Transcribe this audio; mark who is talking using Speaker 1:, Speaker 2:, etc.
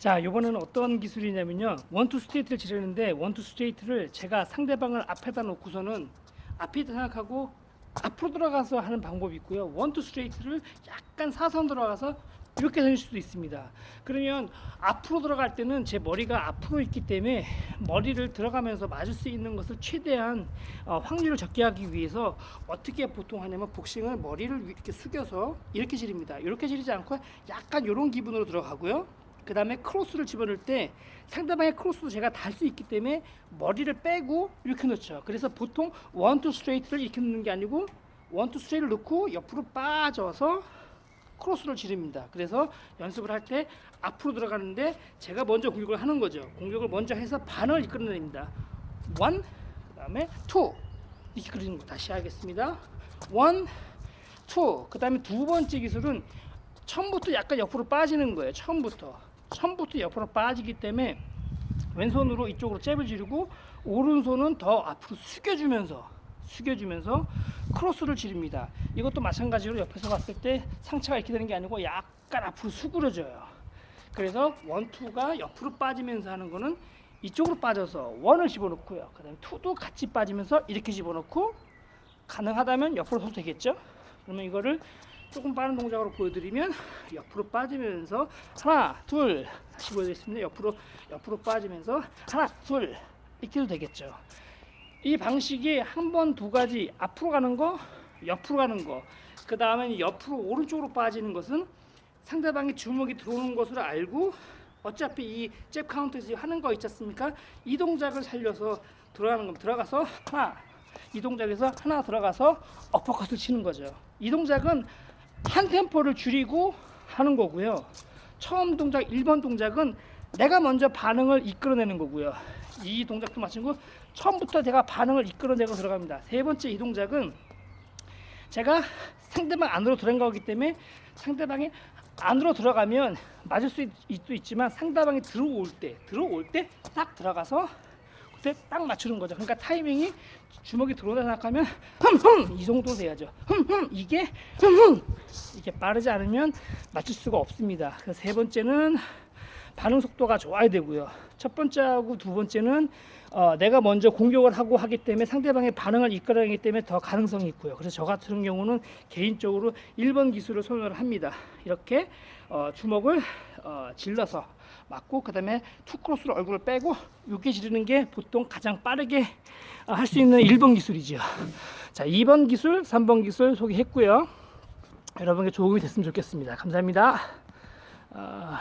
Speaker 1: 자, 이번에는 어떤 기술이냐면요. 원투 스트레이트를 지르는데 원투 스트레이트를 제가 상대방을 앞에다 놓고서는 앞에 생각하고 앞으로 들어가서 하는 방법이 있고요. 원투 스트레이트를 약간 사선 들어가서 이렇게 던질 수도 있습니다. 그러면 앞으로 들어갈 때는 제 머리가 앞으로 있기 때문에 머리를 들어가면서 맞을 수 있는 것을 최대한 어, 확률을 적게 하기 위해서 어떻게 보통 하냐면 복싱을 머리를 위- 이렇게 숙여서 이렇게 지릅니다. 이렇게 지르지 않고 약간 이런 기분으로 들어가고요. 그 다음에 크로스를 집어넣을 때 상대방의 크로스도 제가 달 수 있기 때문에 머리를 빼고 이렇게 넣죠. 그래서 보통 원투 스트레이트를 이렇게 넣는 게 아니고 원투 스트레이트를 넣고 옆으로 빠져서 크로스를 지릅니다. 그래서 연습을 할 때 앞으로 들어가는데 제가 먼저 공격을 하는 거죠. 공격을 먼저 해서 반을 이끌어냅니다. 원, 그 다음에 투 이렇게 그리는 거 다시 하겠습니다. 원, 투. 그 다음에 두 번째 기술은 처음부터 약간 옆으로 빠지는 거예요. 처음부터 처음부터 옆으로 빠지기 때문에 왼손으로 이쪽으로 잽을 지르고 오른손은 더 앞으로 숙여주면서 숙여주면서 크로스를 지릅니다. 이것도 마찬가지로 옆에서 봤을 때 상체가 이렇게 되는 게 아니고 약간 앞으로 수그러져요. 그래서 원투가 옆으로 빠지면서 하는 거는 이쪽으로 빠져서 원을 집어넣고요. 그 다음에 투도 같이 빠지면서 이렇게 집어넣고 가능하다면 옆으로 서도 되겠죠. 그러면 이거를 조금 빠른 동작으로 보여드리면 옆으로 빠지면서 하나 둘 다시 보여드리겠습니다. 옆으로 옆으로 빠지면서 하나 둘 이렇게 해도 되겠죠. 이 방식이 한 번 두 가지 앞으로 가는 거 옆으로 가는 거그 다음에 옆으로 오른쪽으로 빠지는 것은 상대방이 주먹이 들어오는 것을 알고 어차피 이 잽 카운트에서 하는 거 있지 않습니까? 이 동작을 살려서 들어가는 거 들어가서 하나 이 동작에서 하나 들어가서 어퍼컷을 치는 거죠. 이 동작은 한 템포를 줄이고 하는 거고요. 처음 동작 1번 동작은 내가 먼저 반응을 이끌어내는 거고요. 이 동작도 마찬가지고 처음부터 제가 반응을 이끌어내고 들어갑니다. 세 번째 이 동작은 제가 상대방 안으로 들어간 거기 때문에 상대방이 안으로 들어가면 맞을 수 있, 도 있지만 상대방이 들어올 때 들어올 때 딱 들어가서 그 때 딱 맞추는 거죠. 그러니까 타이밍이 주먹이 들어온다 생각하면 흠흠 이 정도 돼야죠. 흠흠 이게 흠흠 이게 빠르지 않으면 맞출 수가 없습니다. 그래서 세 번째는 반응 속도가 좋아야 되고요. 첫 번째하고 두 번째는 어, 내가 먼저 공격을 하고 하기 때문에 상대방의 반응을 이끌어내기 때문에 더 가능성이 있고요. 그래서 저 같은 경우는 개인적으로 1번 기술을 선호를 합니다. 이렇게 어, 주먹을 어, 질러서 맞고 그다음에 투크로스로 얼굴을 빼고 이렇게 지르는 게 보통 가장 빠르게 어, 할수 있는 1번 기술이죠. 자, 2번 기술, 3번 기술 소개했고요. 여러분께 도움이 됐으면 좋겠습니다. 감사합니다. 어,